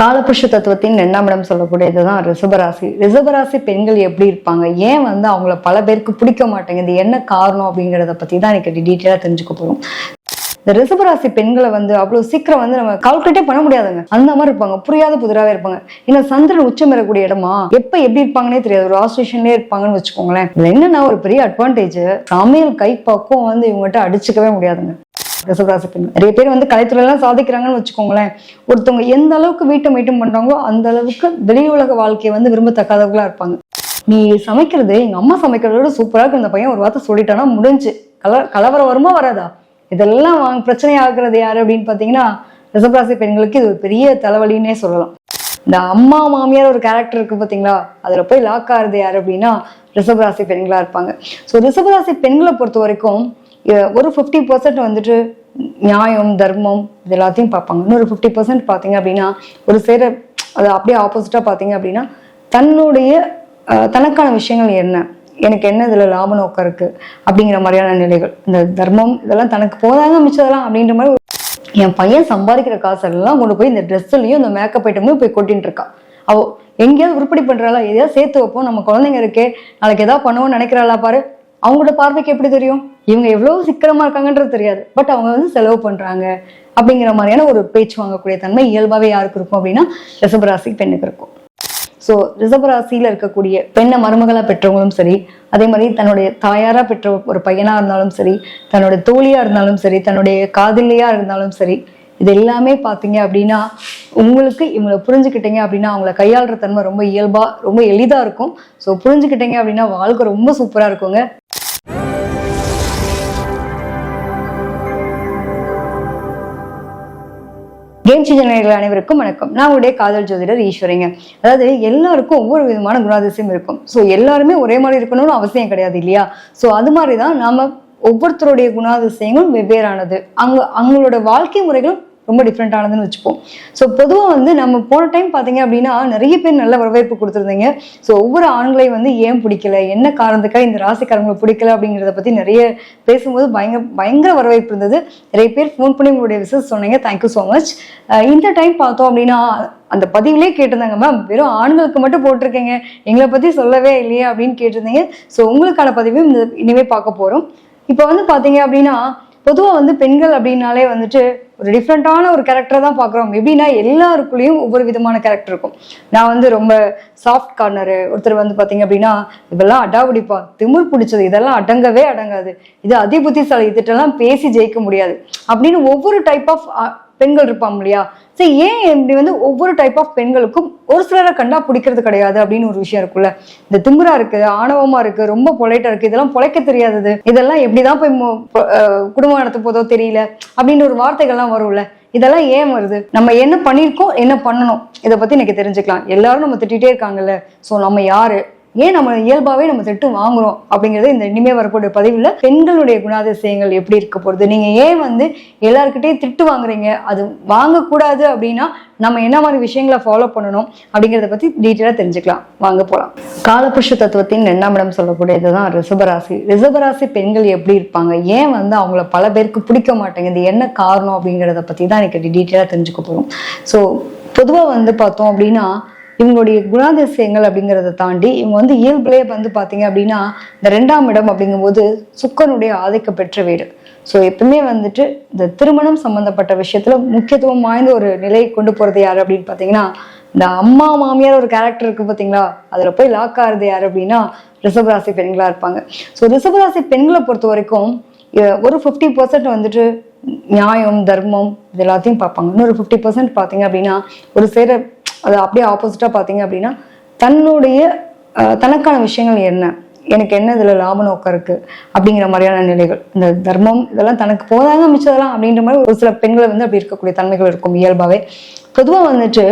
காலபுருஷ தத்துவத்தின் ரெண்டாம் இடம் சொல்லக்கூடியதுதான் ரிசபராசி ரிசபராசி பெண்கள் எப்படி இருப்பாங்க? ஏன் வந்து அவங்கள பல பேருக்கு பிடிக்க மாட்டேங்குது? என்ன காரணம் அப்படிங்கிறத பத்தி தான் எனக்கு டீட்டெயிலாக தெரிஞ்சுக்க போறோம். இந்த ரிசபராசி பெண்களை வந்து அவ்வளவு சீக்கிரம் வந்து நம்ம கால்குலேட்டே பண்ண முடியாதுங்க. அந்த மாதிரி இருப்பாங்க. புரியாத புதிராவே இருப்பாங்க. இந்த சந்திரன் உச்சம் பெறக்கூடிய இடமா? எப்ப எப்படி இருப்பாங்கன்னே தெரியாது. ஒரு ஆஸ்ட்ரேஷன்லயே இருப்பாங்கன்னு வச்சுக்கோங்களேன். இதுல என்னன்னா ஒரு பெரிய அட்வான்டேஜ் சமையல் கை பக்குவம் வந்து இவங்ககிட்ட அடிச்சுக்கவே முடியாதுங்க. ரிஷபராசி பெண் நிறைய பேர் வந்து கலைத்துறையெல்லாம் சாதிக்கிறாங்கன்னு வச்சுக்கோங்களேன். ஒருத்தவங்க எந்த அளவுக்கு வீட்டை மெயின்டைன் பண்றாங்களோ அந்த அளவுக்கு வெளி உலக வாழ்க்கையை வந்து விரும்பத்தக்காதவங்களா இருப்பாங்க. நீ சமைக்கிறது எங்க அம்மா சமைக்கிறதோட சூப்பரா இருக்கு. இந்த பையன் ஒரு வார்த்தை சொல்லிட்டானா முடிஞ்சு. கல கலவரம் வருமா வராதா? இதெல்லாம் வாங்க பிரச்சனை ஆகுறது யாரு அப்படின்னு பாத்தீங்கன்னா ரிஷபராசி பெண்களுக்கு இது ஒரு பெரிய தலைவலின்னே சொல்லலாம். இந்த அம்மா மாமியார் ஒரு கேரக்டர் இருக்கு பாத்தீங்களா அதுல போய் லாக் ஆகுறது யாரு அப்படின்னா ரிஷபராசி பெண்களா இருப்பாங்க. ஸோ ரிஷபராசி பெண்களை பொறுத்த வரைக்கும் ஒரு ஃபிஃப்டி பர்சன்ட் வந்துட்டு நியாயம் தர்மம் இது எல்லாத்தையும் பார்ப்பாங்க. இன்னொரு ஃபிஃப்டி பர்சன்ட் பார்த்தீங்க அப்படின்னா ஒரு சேர அது அப்படியே ஆப்போசிட்டாக பார்த்தீங்க அப்படின்னா தன்னுடைய தனக்கான விஷயங்கள் என்ன? எனக்கு என்ன இதில் லாப நோக்கம் இருக்குது அப்படிங்கிற மாதிரியான நிலைகள். இந்த தர்மம் இதெல்லாம் தனக்கு போதாங்க மிச்சதெல்லாம் அப்படின்ற மாதிரி என் பையன் சம்பாதிக்கிற காசெல்லாம் கொண்டு போய் இந்த ட்ரெஸ்ஸுலையும் இந்த மேக்கப் ஐட்டம்லையும் போய் கொட்டின்னு இருக்கான் அவ எங்கேயாவது உருப்படி பண்ணுறாளா எதையாவது சேர்த்து வைப்போம். நம்ம குழந்தைங்க இருக்கே. நாளைக்கு எதாவது பண்ணுவோம்னு நினைக்கிறாளா பாரு? அவங்களோட பார்வைக்கு எப்படி தெரியும்? இவங்க எவ்வளவு சிக்கனமா இருக்காங்கன்றது தெரியாது. பட் அவங்க வந்து செலவு பண்றாங்க அப்படிங்கிற மாதிரியான ஒரு பேச்சு வாங்கக்கூடிய தன்மை இயல்பாவே யாருக்கு இருக்கும் அப்படின்னா ரிசபராசி பெண்ணுக்கு இருக்கும். ஸோ ரிஷபராசியில இருக்கக்கூடிய பெண்ணை மருமகளா பெற்றவங்களும் சரி அதே மாதிரி தன்னுடைய தாயாரா பெற்ற ஒரு பையனா இருந்தாலும் சரி தன்னுடைய தோழியா இருந்தாலும் சரி தன்னுடைய காதலியா இருந்தாலும் சரி இது எல்லாமே பார்த்தீங்க அப்படின்னா உங்களுக்கு இவங்களை புரிஞ்சுக்கிட்டீங்க அப்படின்னா அவங்கள கையாளுற தன்மை ரொம்ப இயல்பா ரொம்ப எளிதா இருக்கும். ஸோ புரிஞ்சுக்கிட்டீங்க அப்படின்னா வாழ்க்கை ரொம்ப சூப்பரா இருக்குங்க. கேம் அனைவருக்கும் வணக்கம். நான் உடைய காதல் ஜோதிடர் ஈஸ்வரிங்க. அதாவது எல்லாருக்கும் ஒவ்வொரு விதமான குணாதிசயம் இருக்கும். ஸோ எல்லாருமே ஒரே மாதிரி இருக்கணும்னு அவசியம் கிடையாது இல்லையா? ஸோ அது மாதிரி தான் நாம ஒவ்வொருத்தருடைய குணாதிசயங்களும் வெவ்வேறானது. அங்க அவங்களோட வாழ்க்கை முறைகளும் ரொம்ப டிஃப்ரெண்டானதுன்னு வச்சுப்போம். ஸோ பொதுவாக வந்து நம்ம போன டைம் பார்த்தீங்க அப்படின்னா நிறைய பேர் நல்ல வரவேற்பு கொடுத்துருந்தீங்க. ஸோ ஒவ்வொரு ஆண்களையும் வந்து ஏன் பிடிக்கல? என்ன காரணத்துக்காக இந்த ராசிக்காரங்களை பிடிக்கல அப்படிங்கிறத பற்றி நிறைய பேசும்போது பயங்கர பயங்கர வரவேற்பு இருந்தது. நிறைய பேர் ஃபோன் பண்ணி உங்களுடைய விசஸ் சொன்னீங்க. தேங்க்யூ ஸோ மச் இந்த டைம் பார்த்தோம் அப்படின்னா அந்த பதிவிலே கேட்டிருந்தாங்க மேம் வெறும் ஆண்களுக்கு மட்டும் போட்டிருக்கீங்க. எங்களை பற்றி சொல்லவே இல்லையே அப்படின்னு கேட்டிருந்தீங்க. ஸோ உங்களுக்கான பதிவையும் இந்த இனிமே பார்க்க போகிறோம் இப்போ வந்து பார்த்தீங்க அப்படின்னா பொதுவாக வந்து பெண்கள் அப்படின்னாலே வந்துட்டு ஒரு டிஃப்ரெண்ட்டான ஒரு கேரக்டரை தான் பார்க்குறோம். எப்படின்னா எல்லாருக்குள்ளேயும் ஒவ்வொரு விதமான கேரக்டர் இருக்கும். நான் வந்து ரொம்ப சாஃப்ட் கார்னரு ஒருத்தர் வந்து பார்த்தீங்க அப்படின்னா இதெல்லாம் அடாவுடிப்பா திமிர் பிடிச்சது இதெல்லாம் அடங்கவே அடங்காது. இது அதிபுத்திசாலி இதுட்டெல்லாம் பேசி ஜெயிக்க முடியாது. அப்படின்னு ஒவ்வொரு டைப் ஆஃப் பெண்கள் இருப்பாங்க இல்லையா? சரி ஏன் இப்படி வந்து ஒவ்வொரு டைப் ஆஃப் பெண்களுக்கும் ஒரு சிலரை கண்டா பிடிக்கிறது கிடையாது அப்படின்னு ஒரு விஷயம் இருக்குல்ல? இந்த திமுறா இருக்கு ஆணவமா இருக்கு ரொம்ப பொலைட்டா இருக்கு இதெல்லாம் பொழைக்க தெரியாதது. இதெல்லாம் எப்படிதான் போய் மு- குடும்பம் நடத்த போதோ தெரியல அப்படின்னு ஒரு வார்த்தைகள்லாம் வரும்ல? இதெல்லாம் ஏன் வருது? நம்ம என்ன பண்ணியிருக்கோம் என்ன பண்ணணும்? இதை பத்தி எனக்கு தெரிஞ்சுக்கலாம். எல்லாரும் நம்ம திட்டிகிட்டே இருக்காங்கல்ல. ஸோ நம்ம யாரு? ஏன் நம்ம இயல்பாகவே நம்ம திட்டு வாங்குறோம் அப்படிங்கிறது இந்த இனிமே வரக்கூடிய பதிவில் பெண்களுடைய குணாதிசயங்கள் எப்படி இருக்க போகுது நீங்கள் ஏன் வந்து எல்லாருக்கிட்டையும் திட்டு வாங்குறீங்க? அது வாங்கக்கூடாது அப்படின்னா நம்ம என்ன மாதிரி விஷயங்களை ஃபாலோ பண்ணணும் அப்படிங்கிறத பற்றி டீட்டெயிலாக தெரிஞ்சுக்கலாம். வாங்க போகலாம் காலபுருஷ தத்துவத்தின் ரெண்டாம் இடம் சொல்லக்கூடியதுதான் ரிசபராசி ரிசபராசி பெண்கள் எப்படி இருப்பாங்க? ஏன் வந்து அவங்கள பல பேருக்கு பிடிக்க மாட்டேங்குது? என்ன காரணம் அப்படிங்கிறத பற்றி தான் எனக்கு டீட்டெயிலாக தெரிஞ்சுக்க போகிறோம் ஸோ பொதுவாக வந்து பார்த்தோம் அப்படின்னா இவங்களுடைய குணாதிசயங்கள் அப்படிங்கிறத தாண்டி இவங்க வந்து இயல்பிலே வந்து பார்த்தீங்க அப்படின்னா இந்த ரெண்டாம் இடம் அப்படிங்கும்போது சுக்கனுடைய ஆதிக்க பெற்ற வீடு. ஸோ எப்பவுமே வந்துட்டு இந்த திருமணம் சம்பந்தப்பட்ட விஷயத்துல முக்கியத்துவம் வாய்ந்த ஒரு நிலையை கொண்டு போறது யாரு அப்படின்னு பார்த்தீங்கன்னா இந்த அம்மா மாமியார் ஒரு கேரக்டர் இருக்கு பார்த்தீங்களா அதில் போய் லாக் ஆகுறது யார் அப்படின்னா ரிஷபராசி பெண்களாக இருப்பாங்க. ஸோ ரிஷபராசி பெண்களை பொறுத்த வரைக்கும் ஒரு ஃபிஃப்டி பர்சன்ட் வந்துட்டு நியாயம் தர்மம் இது எல்லாத்தையும் பார்ப்பாங்க. இன்னொரு ஃபிஃப்டி பர்சன்ட் பார்த்தீங்க அப்படின்னா ஒரு சேர அது அப்படியே ஆப்போசிட்டாக பார்த்தீங்க அப்படின்னா தன்னுடைய தனக்கான விஷயங்கள் என்ன? எனக்கு என்ன இதில் லாப நோக்கம் இருக்குது அப்படிங்கிற மாதிரியான நிலைகள். இந்த தர்மம் இதெல்லாம் தனக்கு போதாங்க மிச்சதெல்லாம் அப்படின்ற மாதிரி ஒரு சில பெண்களை வந்து அப்படி இருக்கக்கூடிய தன்மைகள் இருக்கும் இயல்பாகவே பொதுவாக வந்துட்டு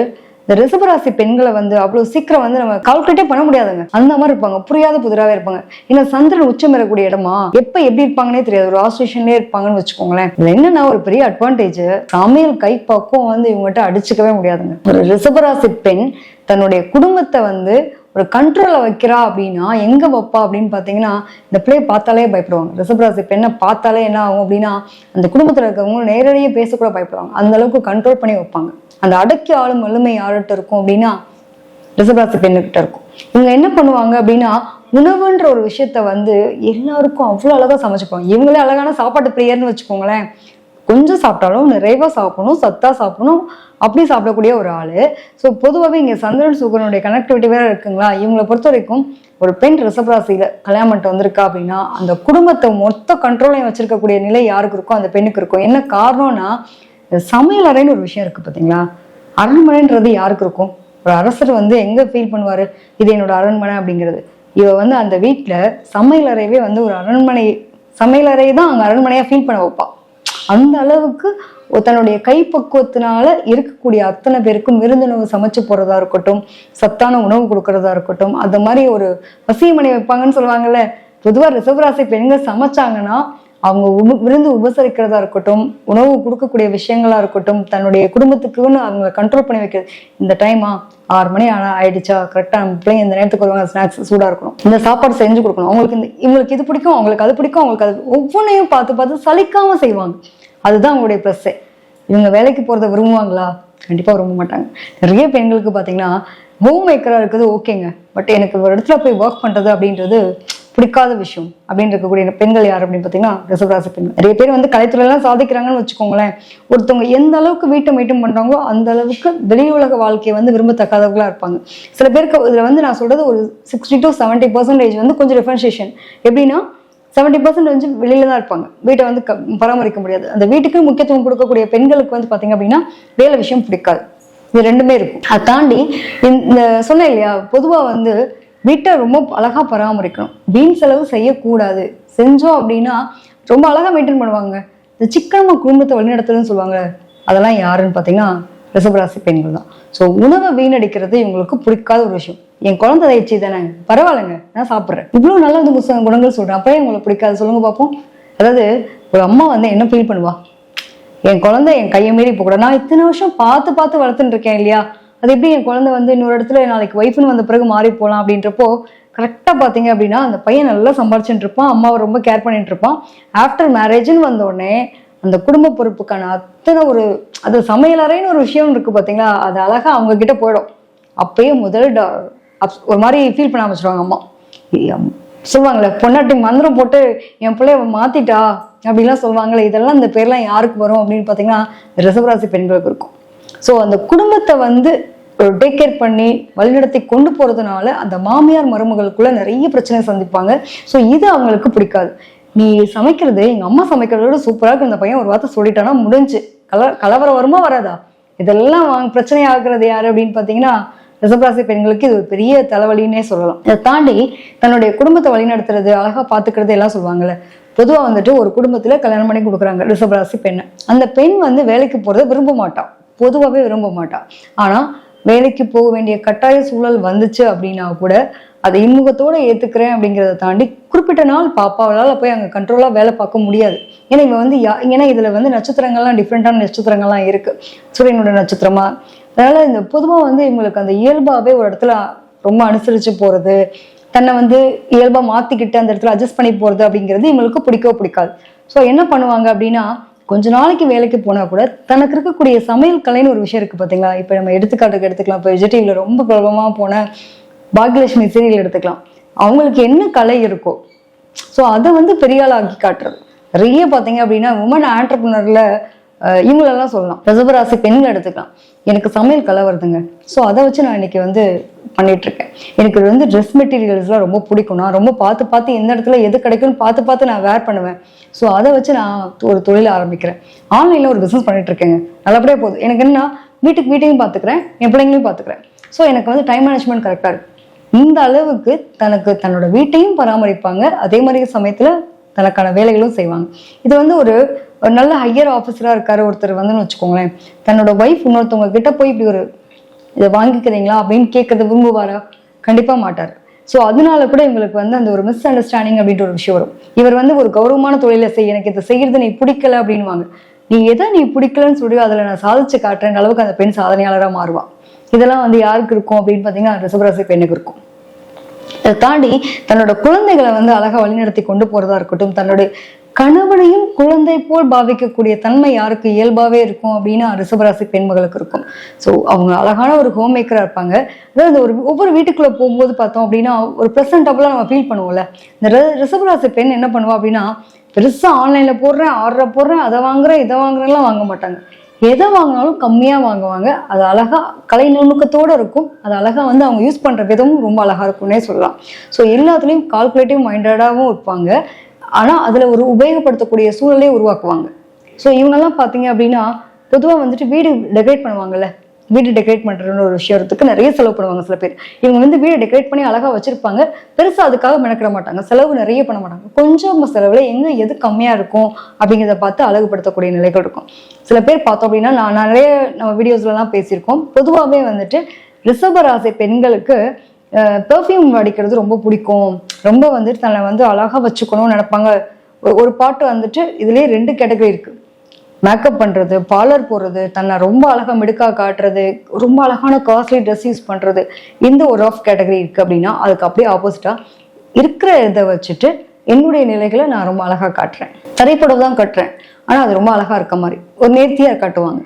இந்த ரிசபராசி பெண்களை வந்து அவ்வளவு சீக்கிரம் வந்து நம்ம கால்குலேட்டே பண்ண முடியாதுங்க. அந்த மாதிரி இருப்பாங்க. புரியாத புதிராவே இருப்பாங்க. இந்த சந்திரன் உச்சம் பெறக்கூடிய இடமா? எப்ப எப்படி இருப்பாங்கன்னே தெரியாது. ஒரு ஆஸ்ட்ரேஷன்லயே இருப்பாங்கன்னு வச்சுக்கோங்களேன். இதுல என்னன்னா ஒரு பெரிய அட்வான்டேஜ் சமையல் கை பக்குவம் வந்து இவங்ககிட்ட அடிச்சுக்கவே முடியாதுங்க. ஒரு ரிசபராசி பெண் தன்னுடைய குடும்பத்தை வந்து ஒரு கண்ட்ரோலை வைக்கிறா அப்படின்னா எங்க வைப்பா அப்படின்னு பார்த்தீங்கன்னா இந்த பிளே பார்த்தாலே பயப்படுவாங்க. ரிஷபராசி பெண்ணை பார்த்தாலே என்ன ஆகும் அப்படின்னா அந்த குடும்பத்தில் இருக்கிறவங்களும் நேரடியாக பேசக்கூட பயப்படுவாங்க. அந்த அளவுக்கு கண்ட்ரோல் பண்ணி வைப்பாங்க. அந்த அடக்கி ஆளும் வலிமை யார்கிட்ட இருக்கும் அப்படின்னா ரிஷபராசி பெண்ணுக்கிட்ட இருக்கும். இவங்க என்ன பண்ணுவாங்க அப்படின்னா உணவுன்ற ஒரு விஷயத்த வந்து எல்லாருக்கும் அவ்வளோ அழகா சமைச்சுப்பாங்க இவங்களே அழகான சாப்பாட்டு பிரியர்னு வச்சுக்கோங்களேன். கொஞ்சம் சாப்பிட்டாலும் நிறைவாக சாப்பிடணும் சத்தாக சாப்பிடணும் அப்படி சாப்பிடக்கூடிய ஒரு ஆள். ஸோ பொதுவாகவே இங்கே சந்திரன் சுகரனுடைய கனெக்டிவிட்டி வேற இருக்குங்களா? இவங்களை பொறுத்த வரைக்கும் ஒரு பெண் ரிஷபராசியில கல்யாணம் பண்ணிட்டு வந்திருக்கா அப்படின்னா அந்த குடும்பத்தை மொத்த கண்ட்ரோலையும் வச்சிருக்கக்கூடிய நிலை யாருக்கு இருக்கோ அந்த பெண்ணுக்கு இருக்கும் என்ன காரணம்னா சமையல் அறைன்னு ஒரு விஷயம் இருக்குது பார்த்தீங்களா அரண்மனைன்றது யாருக்கு இருக்கும்? ஒரு அரசர் வந்து எங்கே ஃபீல் பண்ணுவார்? இது என்னோட அரண்மனை அப்படிங்கிறது. இவ வந்து அந்த வீட்டில் சமையல் அறையவே வந்து ஒரு அரண்மனை சமையல் அறையை தான் அங்கே அரண்மனையாக ஃபீல் பண்ண வைப்பா. அந்த அளவுக்கு தன்னுடைய கைப்பக்குவத்தினால இருக்கக்கூடிய அத்தனை பேருக்கும் விருந்துணவு சமைச்சு போறதா இருக்கட்டும் சத்தான உணவு கொடுக்கறதா இருக்கட்டும் அந்த மாதிரி ஒரு வசியமணி வைப்பாங்கன்னு சொல்லுவாங்கல்ல. பொதுவா ரிசர்வராசி பெண்கள் சமைச்சாங்கன்னா அவங்க உப- விருந்து உபசரிக்கிறதா இருக்கட்டும் உணவு கொடுக்கக்கூடிய விஷயங்களா இருக்கட்டும் தன்னுடைய குடும்பத்துக்குன்னு அவங்களை கண்ட்ரோல் பண்ணி வைக்கிறது. இந்த டைமா ஆறு மணி ஆனா ஆயிடுச்சா கரெக்டா நம்ம பிள்ளைங்க இந்த நேரத்துக்கு வருவாங்க ஸ்நாக்ஸ் சூடா இருக்கணும். இந்த சாப்பாடு செஞ்சு கொடுக்கணும். அவங்களுக்கு இந்த இவங்களுக்கு இது பிடிக்கும் அவங்களுக்கு அது பிடிக்கும் அவங்களுக்கு அது ஒவ்வொன்றையும் பார்த்து பார்த்து சலிக்காம செய்வாங்க. அதுதான் அவங்களுடைய ப்ளஸ்ஸே இவங்க வேலைக்கு போறதை விரும்புவாங்களா? கண்டிப்பா விரும்ப மாட்டாங்க. நிறைய பெண்களுக்கு பாத்தீங்கன்னா ஹோம் மேக்கரா இருக்குது ஓகேங்க பட் எனக்கு ஒரு இடத்துல போய் ஒர்க் பண்றது அப்படின்றது பிடிக்காத விஷயம் அப்படின்னு இருக்கக்கூடிய பெண்கள் யார் அப்படின்னு பார்த்தீங்கன்னா ரிசவராசி பெண்கள். நிறைய பேர் வந்து கலைத்துறையெல்லாம் சாதிக்கிறாங்கன்னு வச்சுக்கோங்களேன். ஒருத்தவங்க எந்த அளவுக்கு வீட்டை மெயின்டைன் பண்றாங்களோ அந்த அளவுக்கு வெளி உலக வாழ்க்கையை வந்து விரும்பத்தக்காதவங்களா இருப்பாங்க. சில பேருக்கு இதுல வந்து நான் சொல்றது ஒரு சிக்ஸ்டி டு செவன்ட்டி பர்சன்டேஜ் வந்து கொஞ்சம் டிஃபரன்ஷியேஷன் எப்படின்னா செவன்ட்டி பர்சன்ட் வந்து வெளியில தான் இருப்பாங்க. வீட்டை வந்து பராமரிக்க முடியாது. அந்த வீட்டுக்கு முக்கியத்துவம் கொடுக்கக்கூடிய பெண்களுக்கு வந்து பாத்தீங்க அப்படின்னா வேலை விஷயம் பிடிக்காது. இது ரெண்டுமே இருக்கும். அதை தாண்டி இந்த சொன்னேன் இல்லையா பொதுவா வந்து வீட்டை ரொம்ப அழகாக பராமரிக்கணும் வீண் செலவு செய்யக்கூடாது. செஞ்சோம் அப்படின்னா ரொம்ப அழகா மெயின்டைன் பண்ணுவாங்க. இந்த சிக்கனமாக குடும்பத்தை வழிநடத்துறதுன்னு சொல்லுவாங்க அதெல்லாம் யாருன்னு பார்த்தீங்கன்னா ரிசபராசி பெண்கள் தான். ஸோ உணவை வீணடிக்கிறது இவங்களுக்கு பிடிக்காத ஒரு விஷயம். என் குழந்தை தயிற்சி தானே பரவாயில்லைங்க நான் சாப்பிட்றேன். இவ்வளோ நல்ல வந்து முச- குணங்கள் சொல்கிறேன் அப்பயே உங்களுக்கு பிடிக்காது சொல்லுங்க பார்ப்போம். அதாவது ஒரு அம்மா வந்து என்ன ஃபீல் பண்ணுவா? என் குழந்தை என் கையை மீறி போகக்கூடாது. நான் இத்தனை வருஷம் பார்த்து பார்த்து வளர்த்துட்டு இருக்கேன் இல்லையா? அது எப்படி என் குழந்தை வந்து இன்னொரு இடத்துல நாளைக்கு ஒய்ஃப்னு வந்த பிறகு மாறி போகலாம் அப்படின்றப்போ கரெக்டாக பார்த்தீங்க அப்படின்னா அந்த பையன் நல்லா சம்பாரிச்சுட்டு இருப்பான் அம்மாவை ரொம்ப கேர் பண்ணிட்டு இருப்பான். ஆஃப்டர் மேரேஜ்னு வந்தோடனே அந்த குடும்ப பொறுப்புக்கான அத்தனை ஒரு அது சமையலறைன்னு ஒரு விஷயம் இருக்கு பார்த்தீங்களா அது அழகா அவங்க கிட்ட போயிடும். அப்பயே முதல் அப்- ஒரு மாதிரி ஃபீல் பண்ண ஆரம்பிச்சிருவாங்க அம்மா. சொல்லுவாங்களே பொன்னாட்டி மந்திரம் போட்டு என் பிள்ளைய மாத்திட்டா? அப்படிலாம் சொல்லுவாங்களே இதெல்லாம் இந்த பேர்லாம் யாருக்கு வரும் அப்படின்னு பார்த்தீங்கன்னா ரிசவராசி பெண்களுக்கு இருக்கும். ஸோ அந்த குடும்பத்தை வந்து டேக் கேர் பண்ணி வழிநடத்தி கொண்டு போறதுனால அந்த மாமியார் மருமகளுக்குள்ள நிறைய பிரச்சனை சந்திப்பாங்க. ஸோ இது அவங்களுக்கு பிடிக்காது. நீ சமைக்கிறது எங்க அம்மா சமைக்கிறதோட சூப்பராக இந்த பையன் ஒரு வார்த்தை சொல்லிட்டானா முடிஞ்சு. கல கலவரம் வருமா வராதா? இதெல்லாம் வாங்க பிரச்சனை ஆகுறது யாரு அப்படின்னு பார்த்தீங்கன்னா ரிசபராசி பெண்களுக்கு இது ஒரு பெரிய தலைவலின்னே சொல்லலாம். இதை தாண்டி தன்னுடைய குடும்பத்தை வழிநடத்துறது அழகா பாத்துக்கிறது எல்லாம் சொல்லுவாங்கல்ல. பொதுவா வந்துட்டு ஒரு குடும்பத்துல கல்யாணம் பண்ணி கொடுக்குறாங்க ரிசபராசி பெண்ணை. அந்த பெண் வந்து வேலைக்கு போறதை விரும்ப மாட்டான் பொதுவாகவே விரும்ப மாட்டான் ஆனா வேலைக்கு போக வேண்டிய கட்டாய சூழல் வந்துச்சு அப்படின்னா கூட அதை இன்முகத்தோட ஏத்துக்கிறேன் அப்படிங்கிறத தாண்டி குறிப்பிட்ட நாள் பாப்பாவளால் போய் அங்கே கண்ட்ரோலாக வேலை பார்க்க முடியாது. ஏன்னா இவன் வந்து யா- ஏன்னா இதில் வந்து நட்சத்திரங்கள்லாம் டிஃப்ரெண்ட்டான நட்சத்திரங்கள்லாம் இருக்குது சூரியனோட நட்சத்திரமா. அதனால் இந்த பொதுவாக வந்து இவங்களுக்கு அந்த இயல்பாகவே ஒரு இடத்துல ரொம்ப அனுசரித்து போகிறது தன்னை வந்து இயல்பாக மாற்றிக்கிட்டு அந்த இடத்துல அட்ஜஸ்ட் பண்ணி போகிறது அப்படிங்கிறது இவங்களுக்கு பிடிக்கவோ பிடிக்காது. ஸோ என்ன பண்ணுவாங்க அப்படின்னா கொஞ்ச நாளைக்கு வேலைக்கு போனா கூட தனக்கு இருக்கக்கூடிய சமையல் கலைன்னு ஒரு விஷயம் இருக்கு பாத்தீங்களா? இப்ப நம்ம எடுத்துக்காட்டுக்கு எடுத்துக்கலாம். இப்போ விஜய் ரொம்ப பிரபலமா போன பாக்யலட்சுமி சீரியல் எடுத்துக்கலாம். அவங்களுக்கு என்ன கலை இருக்கோ ஸோ அதை வந்து பெரிய ஆளாக்கி காட்டுறது. நிறைய பார்த்தீங்க அப்படின்னா உமன் ஆண்டர்பிரினர்ல இவங்களெல்லாம் சொல்லலாம். ரிசர்வராசி பெண்கள் எடுத்துக்கலாம். எனக்கு சமையல் கலை வருதுங்க ஸோ அதை வச்சு நான் இன்னைக்கு வந்து பண்ணிட்டு இருக்கேன் எனக்கு வந்து ட்ரெஸ் மெட்டீரியல்ஸ்லாம் ரொம்ப பிடிக்கும். நான் ரொம்ப பார்த்து பார்த்து எந்த இடத்துல எது கிடைக்கும்னு பார்த்து பார்த்து நான் வேர் பண்ணுவேன். ஸோ அதை வச்சு நான் ஒரு தொழில் ஆரம்பிக்கிறேன். ஆன்லைனில் ஒரு பிஸ்னஸ் பண்ணிட்டு இருக்கேங்க நல்லபடியாக போகுது. எனக்கு என்ன வீட்டுக்கு வீட்டையும் பார்த்துக்கிறேன் என் பிள்ளைங்களையும் பார்த்துக்கிறேன். ஸோ எனக்கு வந்து டைம் மேனேஜ்மெண்ட் கரெக்டாக இருக்கு. இந்த அளவுக்கு தனக்கு தன்னோட வீட்டையும் பராமரிப்பாங்க. அதே மாதிரி சமயத்தில் தனக்கான வேலைகளும் செய்வாங்க. இது வந்து ஒரு ஒரு நல்ல ஹையர் ஆஃபீஸராக இருக்காரு ஒருத்தர் வந்துன்னு வச்சுக்கோங்களேன். தன்னோட ஒய்ஃப் இன்னொருத்தவங்க கிட்ட போய் இப்படி ஒரு இதை வாங்கிக்கிறீங்களா அப்படின்னு கேட்கறது விரும்புவாரா? கண்டிப்பா மாட்டார். ஸோ அதனால கூட இவங்களுக்கு வந்து அந்த ஒரு மிஸ் அண்டர்ஸ்டாண்டிங் அப்படின்ற ஒரு விஷயம் வரும். இவர் வந்து ஒரு கௌரவமான தொழிலை செய் எனக்கு இதை செய்யறது நீ பிடிக்கல அப்படின்னுவாங்க. நீ எதை நீ பிடிக்கலன்னு சொல்லி அதுல நான் சாதிச்சு காட்டுறேன் அளவுக்கு அந்த பெண் சாதனையாளரா மாறுவா. இதெல்லாம் வந்து யாருக்கு இருக்கும் அப்படின்னு பார்த்தீங்கன்னா ரிசபராசி பெண்ணுக்கு இருக்கும். அதை தாண்டி தன்னோட குழந்தைகளை வந்து அழகா வழிநடத்தி கொண்டு போறதா இருக்கட்டும் தன்னுடைய கணவனையும் குழந்தை போல் பாவிக்கக்கூடிய தன்மை யாருக்கு இயல்பாவே இருக்கும் அப்படின்னா ரிசபராசி பெண்மகளுக்கு இருக்கும். ஸோ அவங்க அழகான ஒரு ஹோம் மேக்கராக இருப்பாங்க. அதாவது ஒரு ஒவ்வொரு வீட்டுக்குள்ள போகும்போது பார்த்தோம் அப்படின்னா ஒரு ப்ரெசன்டபுளாக நம்ம ஃபீல் பண்ணுவோம்ல. இந்த ரிசபராசி பெண் என்ன பண்ணுவா அப்படின்னா பெருசா ஆன்லைனில் போடுறேன் ஆர்டர் போடுறேன் அதை வாங்குறேன் இதை வாங்குறேன்லாம் வாங்க மாட்டாங்க. எதை வாங்கினாலும் கம்மியாக வாங்குவாங்க. அது அழகா கலை நுணுக்கத்தோட இருக்கும். அது அழகா வந்து அவங்க யூஸ் பண்ணுற விதமும் ரொம்ப அழகாக இருக்கும்னே சொல்லலாம். ஸோ எல்லாத்துலேயும் கால்குலேட்டிவ் மைண்டடாகவும் இருப்பாங்க. ஆனால் அதில் ஒரு உபயோகப்படுத்தக்கூடிய சூழலே உருவாக்குவாங்க. ஸோ இவங்கெல்லாம் பார்த்தீங்க அப்படின்னா பொதுவாக வந்துட்டு வீடு டெக்கரேட் பண்ணுவாங்கல்ல. வீடு டெக்கரேட் பண்ணுறன்னு ஒரு விஷயத்துக்கு நிறைய செலவு பண்ணுவாங்க சில பேர். இவங்க வந்து வீடு டெக்கரேட் பண்ணி அழகாக வச்சுருப்பாங்க. பெருசாக அதுக்காக மெனக்கிட மாட்டாங்க. செலவு நிறைய பண்ண மாட்டாங்க. கொஞ்சம் செலவில் எங்கே எது கம்மியாக இருக்கும் அப்படிங்கிறத பார்த்து அழகுபடுத்தக்கூடிய நிலைகள் இருக்கும். சில பேர் பார்த்தோம் அப்படின்னா நான் நிறைய நம்ம வீடியோஸ்லலாம் பேசியிருக்கோம். பொதுவாகவே வந்துட்டு ரிஷபராசி பெண்களுக்கு பெர்ஃப்யூம் அடிக்கிறது ரொம்ப பிடிக்கும். ரொம்ப வந்துட்டு தன்னை வந்து அழகாக வச்சுக்கணும்னு நினைப்பாங்க. ஒரு- ஒரு பாட்டு வந்துட்டு இதுலேயே ரெண்டு கேட்டகரி இருக்கு. மேக்கப் பண்ணுறது பார்லர் போடுறது தன்னை ரொம்ப அழகா மிடுக்கா காட்டுறது ரொம்ப அழகான காஸ்ட்லி ட்ரெஸ் யூஸ் பண்ணுறது இந்த ஒரு ஆஃப் கேட்டகரி இருக்குது அப்படின்னா அதுக்கு அப்படியே ஆப்போசிட்டாக இருக்கிற இதை வச்சுட்டு என்னுடைய நிலைகளை நான் ரொம்ப அழகாக காட்டுறேன். தரைப்படம் தான் கட்டுறேன். ஆனால் அது ரொம்ப அழகாக இருக்க மாதிரி. ஒரு நேர்த்தியாக காட்டுவாங்க.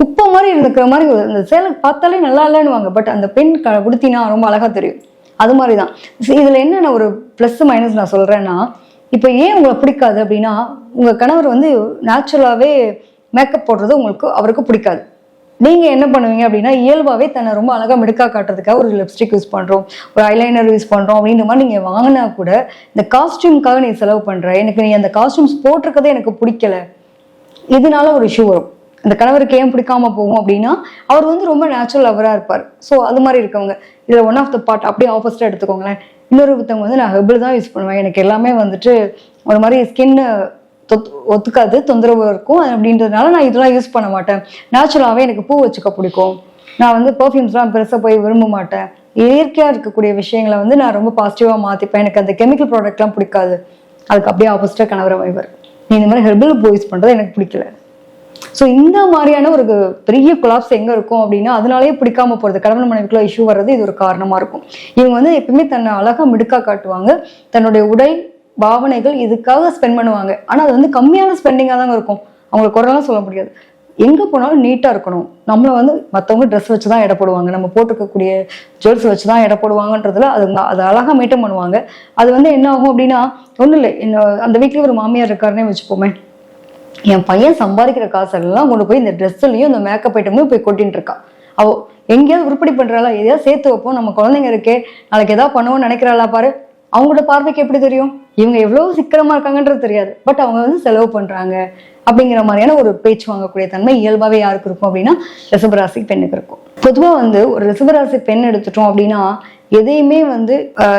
குப்பை மாதிரி இருக்கிற மாதிரி ஒரு- அந்த சேலை பார்த்தாலே நல்லா இல்லைன்னுவாங்க. பட் அந்த பெண் க உடுத்தினா ரொம்ப அழகாக தெரியும். அது மாதிரி தான் இதில் என்னென்ன ஒரு ப்ளஸ் மைனஸ் நான் சொல்கிறேன்னா இப்போ ஏன் உங்களை பிடிக்காது அப்படின்னா உங்கள் கணவர் வந்து நேச்சுரலாகவே மேக்கப் போடுறது உங்களுக்கு அவருக்கு பிடிக்காது. நீங்கள் என்ன பண்ணுவீங்க அப்படின்னா இயல்பாகவே தன்னை ரொம்ப அழகாக மிடுக்காக காட்டுறதுக்காக ஒரு லிப்ஸ்டிக் யூஸ் பண்ணுறோம் ஒரு ஐலைனர் யூஸ் பண்ணுறோம் அப்படின்ற மாதிரி நீங்கள் வாங்கினா கூட இந்த காஸ்டியூம்காக நீ செலவு பண்ணுற எனக்கு நீ அந்த காஸ்டியூம்ஸ் போட்டிருக்கதே எனக்கு பிடிக்கல இதனால ஒரு இஷ்யூ வரும். அந்த கணவருக்கு ஏன் பிடிக்காம போகும் அப்படின்னா அவர் வந்து ரொம்ப நேச்சுரல் லவராக இருப்பார். ஸோ அது மாதிரி இருக்கவங்க. இதில் ஒன் ஆஃப் த பார்ட் அப்படியே ஆப்போசிட்டாக எடுத்துக்கோங்களேன். இன்னொருத்தவங்க வந்து நான் ஹெர்பல் தான் யூஸ் பண்ணுவேன். எனக்கு எல்லாமே வந்துட்டு ஒரு மாதிரி ஸ்கின் ஒத்துக்காது தொந்தரவு இருக்கும் அப்படின்றதுனால நான் இதெல்லாம் யூஸ் பண்ண மாட்டேன். நேச்சுரலாகவே எனக்கு பூ வச்சுக்க பிடிக்கும். நான் வந்து பெர்ஃப்யூம்ஸ்லாம் பெருசாக போய் விரும்ப மாட்டேன். இயற்கையாக இருக்கக்கூடிய விஷயங்களை வந்து நான் ரொம்ப பாசிட்டிவாக மாற்றிப்பேன் எனக்கு அந்த கெமிக்கல் ப்ராடக்ட்லாம் பிடிக்காது. அதுக்கு அப்படியே ஆப்போசிட்டாக கணவர் அமைவர். நீ இந்த மாதிரி ஹெர்பல் பூ யூஸ் பண்ணுறது எனக்கு பிடிக்கல. ஸோ இந்த மாதிரியான ஒரு பெரிய கொலாப்ஸ் எங்கே இருக்கும் அப்படின்னா அதனாலேயே பிடிக்காம போகிறது கணவன் மனைவிக்குள்ள இஷ்யூ வர்றது இது ஒரு காரணமாக இருக்கும். இவங்க வந்து எப்பவுமே தன்னை அழகா மிடுக்கா காட்டுவாங்க. தன்னுடைய உடை பாவனைகள் இதுக்காக ஸ்பெண்ட் பண்ணுவாங்க. ஆனால் அது வந்து கம்மியான ஸ்பெண்டிங்காக தாங்க இருக்கும். அவங்களை குறைலாம் சொல்ல முடியாது. எங்கே போனாலும் நீட்டாக இருக்கணும். நம்மளை வந்து மற்றவங்க ட்ரெஸ் வச்சு தான் எடை போடுவாங்க நம்ம போட்டிருக்கக்கூடிய ஜுவல்ஸ் வச்சு தான் எடை போடுவாங்கன்றதுல அது அது அழகா மெயின்டைன் பண்ணுவாங்க. அது வந்து என்ன ஆகும் அப்படின்னா ஒன்றும் இல்லை. அந்த வீட்லயே ஒரு மாமியார் இருக்காருன்னே வச்சுப்போமே. என் பையன் சம்பாதிக்கிற காசெல்லாம் கொண்டு போய் இந்த ட்ரெஸ்ஸுலையும் இந்த மேக்கப் ஐட்டமும் போய் கொட்டின்னு இருக்கான். அவ எங்கேயாவது உருப்படி பண்றாளா? எதையாவது சேர்த்து வைப்போம். நம்ம குழந்தைங்க இருக்கே. நாளைக்கு ஏதாவது பண்ணுவோம்னு நினைக்கிறாளா பாரு. அவங்களோட பார்வைக்கு எப்படி தெரியும்? இவங்க எவ்வளவு சிக்கனமா இருக்காங்கன்றது தெரியாது. பட் அவங்க வந்து செலவு பண்றாங்க. அப்படிங்கிற மாதிரியான ஒரு பேச்சு வாங்கக்கூடிய தன்மை இயல்பாவே யாருக்கு இருக்கும் அப்படின்னா ரிசபராசி பெண்ணுக்கு இருக்கும். பொதுவா வந்து ஒரு ரிசபராசி பெண் எடுத்துட்டோம் அப்படின்னா எதையுமே வந்து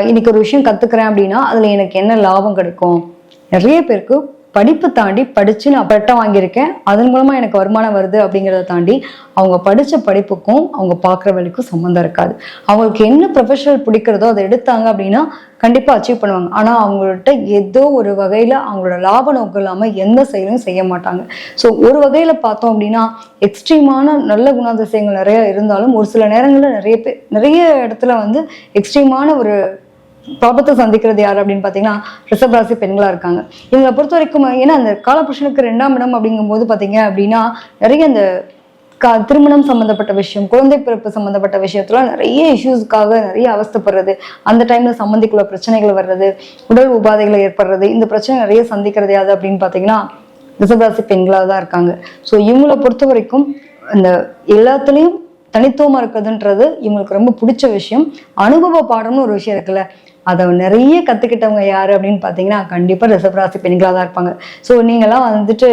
இன்னைக்கு ஒரு விஷயம் கத்துக்கிறேன் அப்படின்னா அதுல எனக்கு என்ன லாபம் கிடைக்கும்? நிறைய பேருக்கு படிப்பு தாண்டி படித்து நான் பட்டம் வாங்கியிருக்கேன். அதன் மூலமாக எனக்கு வருமானம் வருது அப்படிங்கிறத தாண்டி அவங்க படித்த படிப்புக்கும் அவங்க பார்க்குற வேலைக்கும் சம்மந்தம் இருக்காது. அவங்களுக்கு என்ன ப்ரொஃபஷனல் பிடிக்கிறதோ அதை எடுத்தாங்க அப்படின்னா கண்டிப்பாக அச்சீவ் பண்ணுவாங்க. ஆனால் அவங்கள்ட்ட ஏதோ ஒரு வகையில் அவங்களோட லாப நோக்கம் இல்லாமல் எந்த செயலும் செய்ய மாட்டாங்க. ஸோ ஒரு வகையில் பார்த்தோம் அப்படின்னா எக்ஸ்ட்ரீமான நல்ல குணாதிசயங்கள் நிறையா இருந்தாலும் ஒரு சில நேரங்களில் நிறைய பேர் நிறைய இடத்துல வந்து எக்ஸ்ட்ரீமான ஒரு பாபத்தை சந்திக்கிறது யார் அப்படின்னு பார்த்தீங்கன்னா ரிஷபராசி பெண்களாக இருக்காங்க. இவங்களை பொறுத்த வரைக்கும் ஏன்னா அந்த காலபுருஷனுக்கு ரெண்டாம் இடம் அப்படிங்கும்போது பார்த்தீங்க அப்படின்னா நிறைய அந்த கா திருமணம் சம்மந்தப்பட்ட விஷயம் குழந்தை பிறப்பு சம்மந்தப்பட்ட விஷயத்துல நிறைய இஷ்யூஸ்க்காக நிறைய அவஸ்தைப்படுறது. அந்த டைம்ல சம்மந்திக்குள்ள பிரச்சனைகள் வர்றது உடல் உபாதைகளை ஏற்படுறது இந்த பிரச்சனை நிறைய சந்திக்கிறது யாது அப்படின்னு பார்த்தீங்கன்னா ரிஷபராசி பெண்களாக தான் இருக்காங்க. ஸோ இவங்களை பொறுத்த வரைக்கும் அந்த எல்லாத்துலேயும் தனித்துவமாக இருக்கிறதுன்றது இவங்களுக்கு ரொம்ப பிடிச்ச விஷயம். அனுபவ பாடம்னு ஒரு விஷயம் இருக்குல்ல அதை நிறைய கற்றுக்கிட்டவங்க யார் அப்படின்னு பார்த்தீங்கன்னா கண்டிப்பாக ரிஷபராசி பெண்களாக தான் இருப்பாங்க. ஸோ நீங்களாம் வந்துட்டு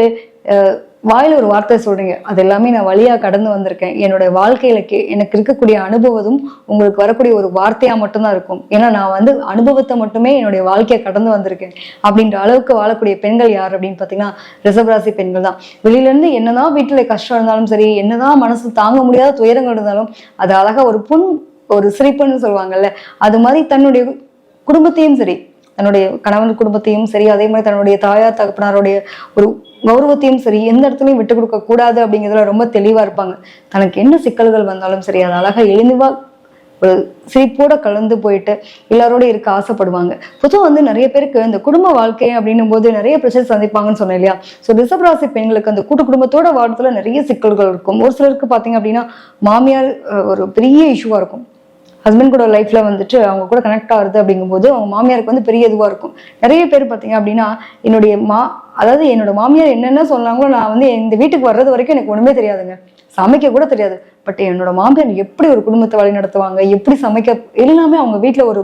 வாயில் ஒரு வார்த்தை சொல்கிறீங்க அது எல்லாமே நான் வழியாக கடந்து வந்திருக்கேன். என்னுடைய வாழ்க்கையில கே எனக்கு இருக்கக்கூடிய அனுபவம் உங்களுக்கு வரக்கூடிய ஒரு வார்த்தையாக மட்டும்தான் இருக்கும். ஏன்னா நான் வந்து அனுபவத்தை மட்டுமே என்னுடைய வாழ்க்கையை கடந்து வந்திருக்கேன். அப்படின்ற அளவுக்கு வாழக்கூடிய பெண்கள் யார் அப்படின்னு பார்த்தீங்கன்னா ரிஷபராசி பெண்கள் தான். வெளியிலேருந்து என்னதான் வீட்டில் கஷ்டம் இருந்தாலும் சரி என்னதான் மனசு தாங்க முடியாத துயரங்கள் இருந்தாலும் அது அழகாக ஒரு புண் ஒரு சிரிப்புன்னு சொல்லுவாங்கல்ல அது மாதிரி தன்னுடைய குடும்பத்தையும் சரி தன்னுடைய கணவன் குடும்பத்தையும் சரி அதே மாதிரி தன்னுடைய தாயார் தகப்பனாருடைய ஒரு கௌரவத்தையும் சரி எந்த இடத்துலையும் விட்டு கொடுக்க கூடாது அப்படிங்கிறதுல ரொம்ப தெளிவா இருப்பாங்க. தனக்கு என்ன சிக்கல்கள் வந்தாலும் சரி அதை அழகா எளிவா ஒரு சிரிப்போட கலந்து போயிட்டு எல்லாரோட இருக்க ஆசைப்படுவாங்க. பொதுவாக வந்து நிறைய பேருக்கு இந்த குடும்ப வாழ்க்கை அப்படின்னும் போது நிறைய பிரச்சனை சந்திப்பாங்கன்னு சொன்னேன் இல்லையா? ஸோ ரிஷபராசி பெண்களுக்கு அந்த கூட்டு குடும்பத்தோட வாழ்த்துல நிறைய சிக்கல்கள் இருக்கும். ஒரு சிலருக்கு பார்த்தீங்க அப்படின்னா மாமியார் ஒரு பெரிய இஷ்யூவாக இருக்கும். ஹஸ்பண்ட் கூட லைஃப்ல வந்துட்டு அவங்க கூட கனெக்ட் ஆகுது அப்படிங்கும்போது அவங்க மாமியாருக்கு வந்து பெரிய இதுவாக இருக்கும். நிறைய பேர் பார்த்தீங்க அப்படின்னா என்னுடைய மா அதாவது என்னோட மாமியார் என்னென்ன சொன்னாங்களோ நான் வந்து இந்த வீட்டுக்கு வர்றது வரைக்கும் எனக்கு ஒண்ணுமே தெரியாதுங்க. சமைக்க கூட தெரியாது. பட் என்னோட மாமியார் எப்படி ஒரு குடும்பத்தை வழி நடத்துவாங்க? எப்படி சமைக்க எல்லாமே அவங்க வீட்டில் ஒரு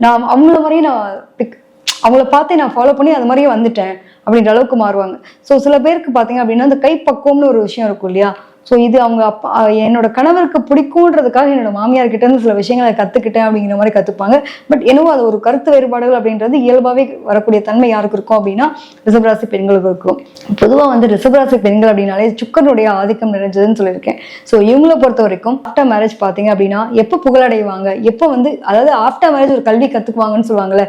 நான் அவங்கள மாதிரியே நான் பிக் அவங்கள பார்த்தே நான் ஃபாலோ பண்ணி அது மாதிரியே வந்துட்டேன் அப்படின்ற அளவுக்கு மாறுவாங்க. ஸோ சில பேருக்கு பார்த்தீங்க அப்படின்னா அந்த கைப்பக்குவம்னு ஒரு விஷயம் இருக்கும் இல்லையா? ஸோ இது அவங்க அப்பா என்னோட கணவருக்கு பிடிக்கும்ன்றதுக்காக என்னோட மாமியார் கிட்ட இருந்து சில விஷயங்களை கத்துக்கிட்டேன் அப்படிங்கிற மாதிரி கத்துப்பாங்க. பட் என்னவோ அது ஒரு கருத்து வேறுபாடுகள் அப்படின்றது இயல்பாகவே வரக்கூடிய தன்மை யாருக்கு இருக்கும் அப்படின்னா ரிசபராசி பெண்களுக்கு இருக்கும். பொதுவாக வந்து ரிசபராசி பெண்கள் அப்படின்னாலே சுக்கரனுடைய ஆதிக்கம் நிறைஞ்சதுன்னு சொல்லியிருக்கேன். ஸோ இவங்களை பொறுத்த வரைக்கும் ஆஃப்டர் மேரேஜ் பார்த்தீங்க அப்படின்னா எப்போ புகழடைவாங்க? எப்போ வந்து அதாவது ஆஃப்டர் மேரேஜ் ஒரு கல்வி கத்துக்குவாங்கன்னு சொல்லுவாங்கல்ல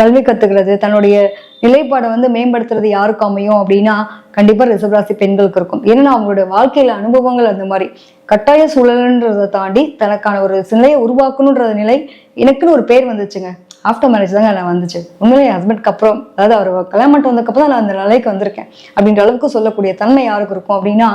கல்வி கத்துக்கிறது தன்னுடைய நிலைப்பாடை வந்து மேம்படுத்துறது யாருக்கு அமையும் அப்படின்னா கண்டிப்பா ரிஷபராசி பெண்களுக்கு இருக்கும். ஏன்னா அவங்களோட வாழ்க்கையில அனுபவங்கள் அந்த மாதிரி. கட்டாய சூழல்ன்றதை தாண்டி தனக்கான ஒரு நிலையை உருவாக்கணுன்ற நிலை எனக்குன்னு ஒரு பேர் வந்துச்சுங்க. ஆஃப்டர் மேரேஜ் தாங்க நான் வந்துச்சு. உண்மையிலே என் ஹஸ்பண்ட்க்கு அப்புறம் அதாவது அவர் கல்யாணம் வந்ததுக்கப்புறம் தான் நான் அந்த நிலைக்கு வந்திருக்கேன். அப்படின்ற அளவுக்கு சொல்லக்கூடிய தன்மை யாருக்கு இருக்கும் அப்படின்னா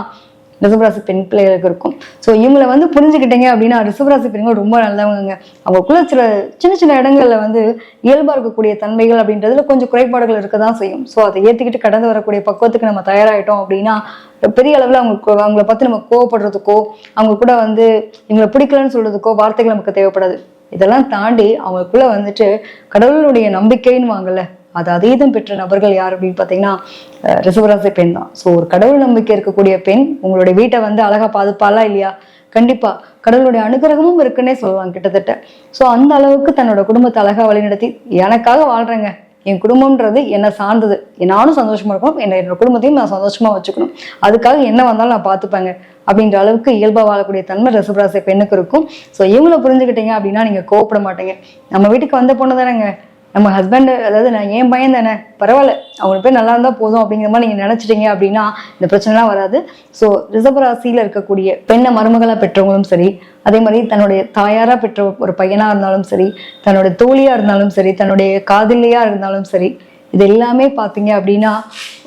ரிஷபராசி பெண் பிள்ளைகளுக்கு இருக்கும். ஸோ இவங்களை வந்து புரிஞ்சுக்கிட்டீங்க அப்படின்னா ரிஷபராசி பெண்கள் ரொம்ப நல்லவங்க அவங்களுக்குள்ள சில சின்ன சின்ன இடங்கள்ல வந்து இயல்பாக இருக்கக்கூடிய தன்மைகள் அப்படின்றதுல கொஞ்சம் குறைபாடுகள் இருக்க தான் செய்யும். ஸோ அதை ஏற்றுக்கிட்டு கடந்து வரக்கூடிய பக்குவத்துக்கு நம்ம தயாராகிட்டோம் அப்படின்னா பெரிய அளவில் அவங்களுக்கு அவங்கள பார்த்து நம்ம கோவப்படுறதுக்கோ அவங்க கூட வந்து இவங்களை பிடிக்கலன்னு சொல்றதுக்கோ வார்த்தைகள் நமக்கு தேவைப்படாது. இதெல்லாம் தாண்டி அவங்களுக்குள்ள வந்துட்டு கடவுளுடைய நம்பிக்கைன்னு வாங்கல. அது அதீதம் பெற்ற நபர்கள் யார் அப்படின்னு பார்த்தீங்கன்னா ரிசவராசி பெண் தான். ஸோ ஒரு கடவுள் நம்பிக்கை இருக்கக்கூடிய பெண் உங்களுடைய வீட்டை வந்து அழகா பாதுப்பாளா இல்லையா? கண்டிப்பாக கடவுளுடைய அனுகிரகமும் இருக்குன்னே சொல்லலாம் கிட்டத்தட்ட. ஸோ அந்த அளவுக்கு தன்னோட குடும்பத்தை அழகாக வழிநடத்தி எனக்காக வாழ்கிறேங்க என் குடும்பம்ன்றது என்னை சார்ந்தது. நானும் சந்தோஷமா இருக்கணும். என்னை என்னோட குடும்பத்தையும் நான் சந்தோஷமா வச்சுக்கணும். அதுக்காக என்ன வந்தாலும் நான் பார்த்துப்பேங்க. அப்படின்ற அளவுக்கு இயல்பாக வாழக்கூடிய தன்மை ரிஷபராசி பெண்ணுக்கு இருக்கும். ஸோ இவங்கள புரிஞ்சுக்கிட்டீங்க அப்படின்னா நீங்கள் கோவப்பட மாட்டீங்க. நம்ம வீட்டுக்கு வந்த பொண்ணு தானேங்க. நம்ம ஹஸ்பண்டு அதாவது நான் ஏன் பையன் தானே பரவாயில்ல அவங்க பேர் நல்லா இருந்தால் போதும் அப்படிங்கிற மாதிரி நீங்கள் நினச்சிட்டிங்க அப்படின்னா இந்த பிரச்சனைலாம் வராது. ஸோ ரிசபராசியில் இருக்கக்கூடிய பெண்ணை மருமகளாக பெற்றவங்களும் சரி அதே மாதிரி தன்னுடைய தாயாராக பெற்ற ஒரு பையனாக இருந்தாலும் சரி தன்னுடைய தோழியாக இருந்தாலும் சரி தன்னுடைய காதலியாக இருந்தாலும் சரி இது எல்லாமே பார்த்தீங்க அப்படின்னா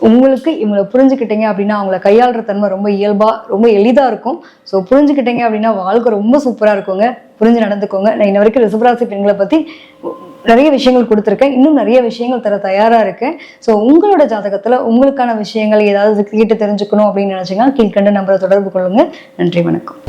உங்களுக்கு இவங்களை புரிஞ்சுக்கிட்டீங்க அப்படின்னா அவங்கள கையாளுற தன்மை ரொம்ப இயல்பாக ரொம்ப எளிதாக இருக்கும். ஸோ புரிஞ்சுக்கிட்டீங்க அப்படின்னா வாழ்க்கை ரொம்ப சூப்பராக இருக்குங்க. புரிஞ்சு நடந்துக்கோங்க. நான் இன்ன வரைக்கும் ரிசபராசி பெண்களை பற்றி நிறைய விஷயங்கள் கொடுத்துருக்கேன். இன்னும் நிறைய விஷயங்கள் தர தயாரா இருக்கேன். ஸோ உங்களோட ஜாதகத்துல உங்களுக்கான விஷயங்கள் ஏதாவது கேட்டு தெரிஞ்சுக்கணும் அப்படின்னு நினைச்சீங்கன்னா கீழ்கண்ட நம்பரை தொடர்பு கொள்ளுங்க. நன்றி வணக்கம்.